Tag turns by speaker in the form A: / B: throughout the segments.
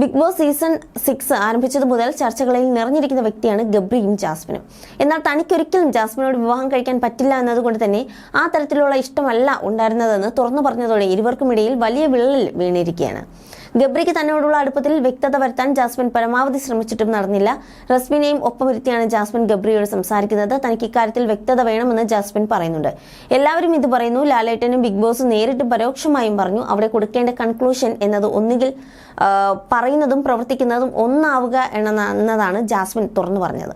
A: Big boss season six ആരംഭിച്ചത് മുതൽ ചർച്ചകളിൽ നിറഞ്ഞിരിക്കുന്ന വ്യക്തിയാണ് ഗബ്രിയും ജാസ്മിനും. എന്നാൽ തനിക്കൊരിക്കലും ജാസ്മിനോട് വിവാഹം കഴിക്കാൻ പറ്റില്ല എന്നതുകൊണ്ട് തന്നെ ആ തരത്തിലുള്ള ഇഷ്ടമല്ല ഉണ്ടായിരുന്നതെന്ന് തുറന്നു പറഞ്ഞതോടെ ഇരുവർക്കുമിടയിൽ വലിയ വിള്ളൽ വീണിരിക്കുകയാണ്. ഗബ്രിക്ക് തന്നോടുള്ള അടുപ്പത്തിൽ വ്യക്തത വരുത്താൻ ജാസ്മിൻ പരമാവധി ശ്രമിച്ചിട്ടും നടന്നില്ല. റസ്മിനെയും ഒപ്പമിരുത്തിയാണ് ജാസ്മിൻ ഗബ്രിയോട് സംസാരിക്കുന്നത്. തനിക്ക് ഇക്കാര്യത്തിൽ വ്യക്തത വേണമെന്ന് ജാസ്മിൻ പറയുന്നുണ്ട്. എല്ലാവരും ഇത് പറയുന്നു. ലാലേട്ടനും ബിഗ് ബോസ് നേരിട്ട് പരോക്ഷമായും പറഞ്ഞു. അവിടെ കൊടുക്കേണ്ട കൺക്ലൂഷൻ എന്നത് ഒന്നുകിൽ പറയുന്നതും പ്രവർത്തിക്കുന്നതും ഒന്നാവുക എന്ന- എന്നതാണ് ജാസ്മിൻ തുറന്നു പറഞ്ഞത്.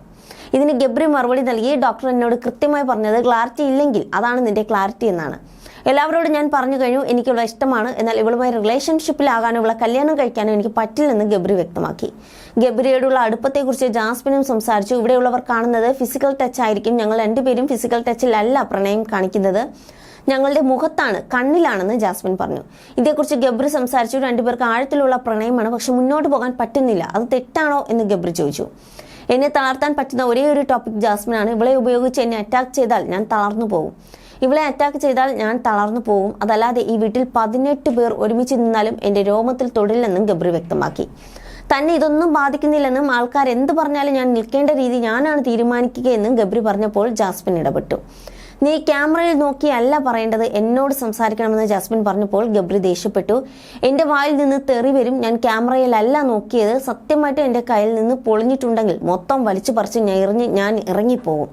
A: ഇതിന് ഗബ്രി മറുപടി നൽകി. ഡോക്ടർ എന്നോട് കൃത്യമായി പറഞ്ഞത് ക്ലാരിറ്റി ഇല്ലെങ്കിൽ അതാണ് നിന്റെ ക്ലാരിറ്റി എന്നാണ്. എല്ലാവരോടും ഞാൻ പറഞ്ഞു കഴിഞ്ഞു എനിക്കുള്ള ഇഷ്ടമാണ്. എന്നാൽ ഇവളുമായി റിലേഷൻഷിപ്പിലാകാനുള്ള കല്യാണം കഴിക്കാനും എനിക്ക് പറ്റില്ലെന്ന് ഗബ്രി വ്യക്തമാക്കി. ഗബ്രിയോടുള്ള അടുപ്പത്തെക്കുറിച്ച് ജാസ്മിനും സംസാരിച്ചു. ഇവിടെയുള്ളവർ കാണുന്നത് ഫിസിക്കൽ ടച്ച് ആയിരിക്കും. ഞങ്ങൾ രണ്ടുപേരും ഫിസിക്കൽ ടച്ചിലല്ല പ്രണയം കാണിക്കുന്നത്. ഞങ്ങളുടെ മുഖത്താണ് കണ്ണിലാണെന്ന് ജാസ്മിൻ പറഞ്ഞു. ഇതേക്കുറിച്ച് ഗബ്രി സംസാരിച്ചു. രണ്ടുപേർക്ക് ആഴത്തിലുള്ള പ്രണയമാണ്. പക്ഷെ മുന്നോട്ട് പോകാൻ പറ്റുന്നില്ല. അത് തെറ്റാണോ എന്ന് ഗബ്രി ചോദിച്ചു. എന്നെ തളർത്താൻ പറ്റുന്ന ഒരേ ഒരു ടോപ്പിക് ജാസ്മിനാണ്. ഇവളെ ഉപയോഗിച്ച് എന്നെ അറ്റാക്ക് ചെയ്താൽ ഞാൻ തളർന്നു പോകും. ഇവളെ അറ്റാക്ക് ചെയ്താൽ ഞാൻ തളർന്നു പോകും. അതല്ലാതെ ഈ വീട്ടിൽ പതിനെട്ട് പേർ ഒരുമിച്ച് നിന്നാലും എന്റെ രോമത്തിൽ തൊടില്ലെന്നും ഗബ്രി വ്യക്തമാക്കി. തന്നെ ഇതൊന്നും ബാധിക്കുന്നില്ലെന്നും ആൾക്കാർ എന്ത് പറഞ്ഞാലും ഞാൻ നിൽക്കേണ്ട രീതി ഞാനാണ് തീരുമാനിക്കുകയെന്നും ഗബ്രി പറഞ്ഞപ്പോൾ ജാസ്മിൻ ഇടപെട്ടു. നീ ക്യാമറയിൽ നോക്കിയല്ല പറയേണ്ടത് എന്നോട് സംസാരിക്കണമെന്ന് ജാസ്മിൻ പറഞ്ഞപ്പോൾ ഗബ്രി ദേഷ്യപ്പെട്ടു. എന്റെ വായിൽ നിന്ന് തെറി വരും. ഞാൻ ക്യാമറയിലല്ല നോക്കിയത്. സത്യമായിട്ട് എന്റെ കയ്യിൽ നിന്ന് പൊളിഞ്ഞിട്ടുണ്ടെങ്കിൽ മൊത്തം വലിച്ചു പറിച്ച് ഞാൻ ഇറങ്ങി ഞാൻ ഇറങ്ങിപ്പോകും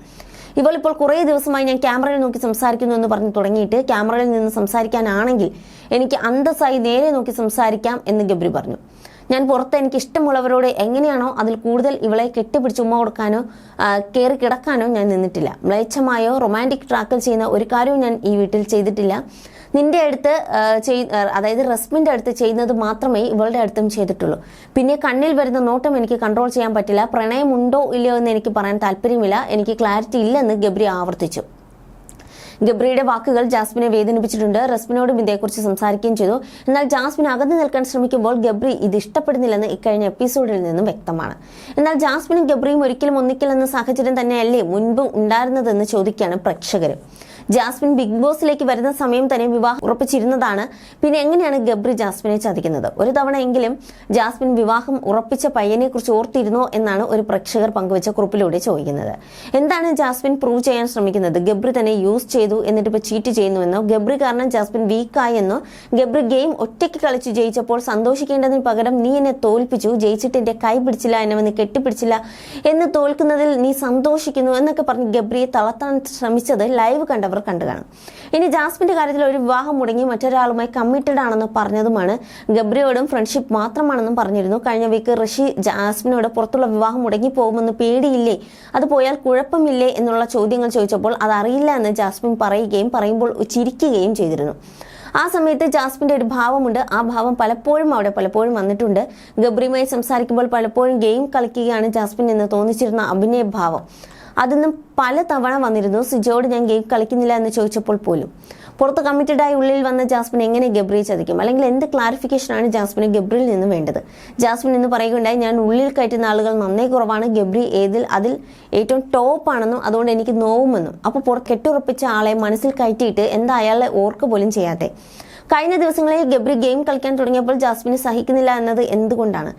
A: ഇവളിപ്പോൾ കുറേ ദിവസമായി ഞാൻ ക്യാമറയിൽ നോക്കി സംസാരിക്കുന്നു എന്ന് പറഞ്ഞു തുടങ്ങിയിട്ട് ക്യാമറയിൽ നിന്ന് സംസാരിക്കാനാണെങ്കിൽ എനിക്ക് അന്തസ്സായി നേരെ നോക്കി സംസാരിക്കാം എന്ന് ഗബ്രി പറഞ്ഞു. ഞാൻ പുറത്ത് എനിക്ക് ഇഷ്ടമുള്ളവരോട് എങ്ങനെയാണോ അതിൽ കൂടുതൽ ഇവളെ കെട്ടിപ്പിടിച്ച് ഉമ്മ കൊടുക്കാനോ കയറി കിടക്കാനോ ഞാൻ നിന്നിട്ടില്ല. മ്ലേച്ഛമായോ റൊമാന്റിക് ട്രാക്കിൽ ചെയ്യുന്ന ഒരു കാര്യവും ഞാൻ ഈ വീട്ടിൽ ചെയ്തിട്ടില്ല. നിന്റെ അടുത്ത് ചെയ് അതായത് റസ്മിന്റെ അടുത്ത് ചെയ്യുന്നത് മാത്രമേ ഇവളുടെ അടുത്തും ചെയ്തിട്ടുള്ളൂ. പിന്നെ കണ്ണിൽ വരുന്ന നോട്ടം എനിക്ക് കൺട്രോൾ ചെയ്യാൻ പറ്റില്ല. പ്രണയമുണ്ടോ ഇല്ലയോ എന്ന് എനിക്ക് പറയാൻ താല്പര്യമില്ല. എനിക്ക് ക്ലാരിറ്റി ഇല്ലെന്ന് ഗബ്രി ആവർത്തിച്ചു. ഗബ്രിയുടെ വാക്കുകൾ ജാസ്മിനെ വേദനിപ്പിച്ചിട്ടുണ്ട്. റസ്മിനോടും ഇതേക്കുറിച്ച് സംസാരിക്കുകയും ചെയ്തു. എന്നാൽ ജാസ്മിൻ അകന്നു നിൽക്കാൻ ശ്രമിക്കുമ്പോൾ ഗബ്രി ഇത് ഇഷ്ടപ്പെടുന്നില്ലെന്ന് ഇക്കഴിഞ്ഞ എപ്പിസോഡിൽ നിന്നും വ്യക്തമാണ്. എന്നാൽ ജാസ്മിനും ഗബ്രിയും ഒരിക്കലും ഒന്നിക്കില്ലെന്ന സാഹചര്യം തന്നെയല്ലേ മുൻപ് ഉണ്ടായിരുന്നതെന്ന് ചോദിക്കുകയാണ് പ്രേക്ഷകർ ജാസ്മിൻ ബിഗ് ബോസിലേക്ക് വരുന്ന സമയം തന്നെ വിവാഹം ഉറപ്പിച്ചിരുന്നതാണ്. പിന്നെ എങ്ങനെയാണ് ഗബ്രി ജാസ്മിനെ ചതിക്കുന്നത്? ഒരു തവണയെങ്കിലും ജാസ്മിൻ വിവാഹം ഉറപ്പിച്ച പയ്യനെ കുറിച്ച് ഓർത്തിരുന്നോ എന്നാണ് ഒരു പ്രേക്ഷകർ പങ്കുവച്ച കുറിപ്പിലൂടെ ചോദിക്കുന്നത്. എന്താണ് ജാസ്മിൻ പ്രൂവ് ചെയ്യാൻ ശ്രമിക്കുന്നത്? ഗബ്രി തന്നെ യൂസ് ചെയ്തു എന്നിട്ട് ഇപ്പോൾ ചീറ്റ് ചെയ്യുന്നുവെന്നോ? ഗബ്രി കാരണം ജാസ്മിൻ വീക്കായെന്നോ? ഗബ്രി ഗെയിം ഒറ്റയ്ക്ക് കളിച്ച് ജയിച്ചപ്പോൾ സന്തോഷിക്കേണ്ടതിന് പകരം നീ എന്നെ തോൽപ്പിച്ചു. ജയിച്ചിട്ട് എന്റെ കൈ പിടിച്ചില്ല എന്നെ വന്ന് കെട്ടിപ്പിടിച്ചില്ല എന്ന് തോൽക്കുന്നതിൽ നീ സന്തോഷിക്കുന്നു എന്നൊക്കെ പറഞ്ഞ് ഗബ്രിയെ തളർത്താൻ ശ്രമിച്ചത് ലൈവ് കണ്ടവർ കണ്ടു കാണും. ഇനി ജാസ്മിന്റെ കാര്യത്തിൽ ഒരു വിവാഹം മുടങ്ങി മറ്റൊരാളുമായി കമ്മിറ്റഡ് ആണെന്ന് പറഞ്ഞതുമാണ്. ഗബ്രിയോടും ഫ്രണ്ട്ഷിപ്പ് മാത്രമാണെന്നും പറഞ്ഞിരുന്നു. കഴിഞ്ഞ വീക്ക് ഋഷി ജാസ്മിനോട് പുറത്തുള്ള വിവാഹം മുടങ്ങി പോകുമെന്ന് പേടിയില്ലേ? അത് പോയാൽ കുഴപ്പമില്ലേ എന്നുള്ള ചോദ്യങ്ങൾ ചോദിച്ചപ്പോൾ അതറിയില്ല എന്ന് ജാസ്മിൻ പറയുകയും പറയുമ്പോൾ ചിരിക്കുകയും ചെയ്തിരുന്നു. ആ സമയത്ത് ജാസ്മിന്റെ ഒരു ഭാവമുണ്ട്. ആ ഭാവം പലപ്പോഴും അവിടെ പലപ്പോഴും വന്നിട്ടുണ്ട്. ഗബ്രിയുമായി സംസാരിക്കുമ്പോൾ പലപ്പോഴും ഗെയിം കളിക്കുകയാണ് ജാസ്മിൻ എന്ന് തോന്നിച്ചിരുന്ന അഭിനയ ഭാവം അതൊന്നും പല തവണ വന്നിരുന്നു. സിജോട് ഞാൻ ഗെയിം കളിക്കുന്നില്ല എന്ന് ചോദിച്ചപ്പോൾ പോലും. പുറത്ത് കമ്മിറ്റഡായി ഉള്ളിൽ വന്ന ജാസ്മിൻ എങ്ങനെ ഗബ്രിയെ ചതിക്കും? അല്ലെങ്കിൽ എന്ത് ക്ലാരിഫിക്കേഷനാണ് ജാസ്മിന് ഗബ്രിയിൽ നിന്ന് വേണ്ടത്? ജാസ്മിൻ എന്ന് പറയുകയുണ്ടായി ഞാൻ ഉള്ളിൽ കയറ്റുന്ന ആളുകൾ നന്നേ കുറവാണ്. ഗബ്രി ഏതിൽ അതിൽ ഏറ്റവും ടോപ്പ് ആണെന്നും അതുകൊണ്ട് എനിക്ക് നോവുമെന്നും. അപ്പോൾ പുറത്ത് കെട്ടുറപ്പിച്ച ആളെ മനസ്സിൽ കയറ്റിയിട്ട് എന്താ അയാളെ ഓർക്ക് പോലും ചെയ്യാതെ കഴിഞ്ഞ ദിവസങ്ങളിൽ ഗബ്രി ഗെയിം കളിക്കാൻ തുടങ്ങിയപ്പോൾ ജാസ്മിന് സഹിക്കുന്നില്ല എന്നത് എന്തുകൊണ്ടാണ്?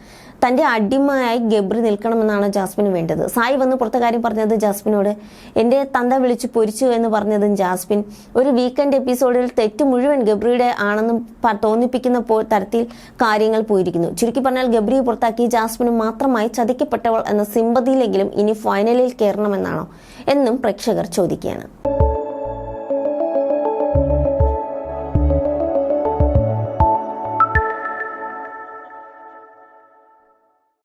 A: തന്റെ അടിമയായി ഗബ്രി നിൽക്കണമെന്നാണ് ജാസ്മിന് വേണ്ടത്. സായി വന്ന് പുറത്തെ കാര്യം പറഞ്ഞത് ജാസ്മിനോട് എന്റെ തന്ത വിളിച്ചു പൊരിച്ചു എന്ന് പറഞ്ഞതും ജാസ്മിൻ ഒരു വീക്കെൻഡ് എപ്പിസോഡിൽ തെറ്റ് മുഴുവൻ ഗബ്രിയുടെ ആണെന്നും തോന്നിപ്പിക്കുന്ന തരത്തിൽ കാര്യങ്ങൾ പോയിരിക്കുന്നു. ചുരുക്കി പറഞ്ഞാൽ ഗബ്രിയെ പുറത്താക്കി ജാസ്മിന് മാത്രമായി ചതിക്കപ്പെട്ടവൾ എന്ന സിമ്പതിയിലെങ്കിലും ഇനി ഫൈനലിൽ കയറണമെന്നാണോ എന്നും പ്രേക്ഷകർ ചോദിക്കുകയാണ്.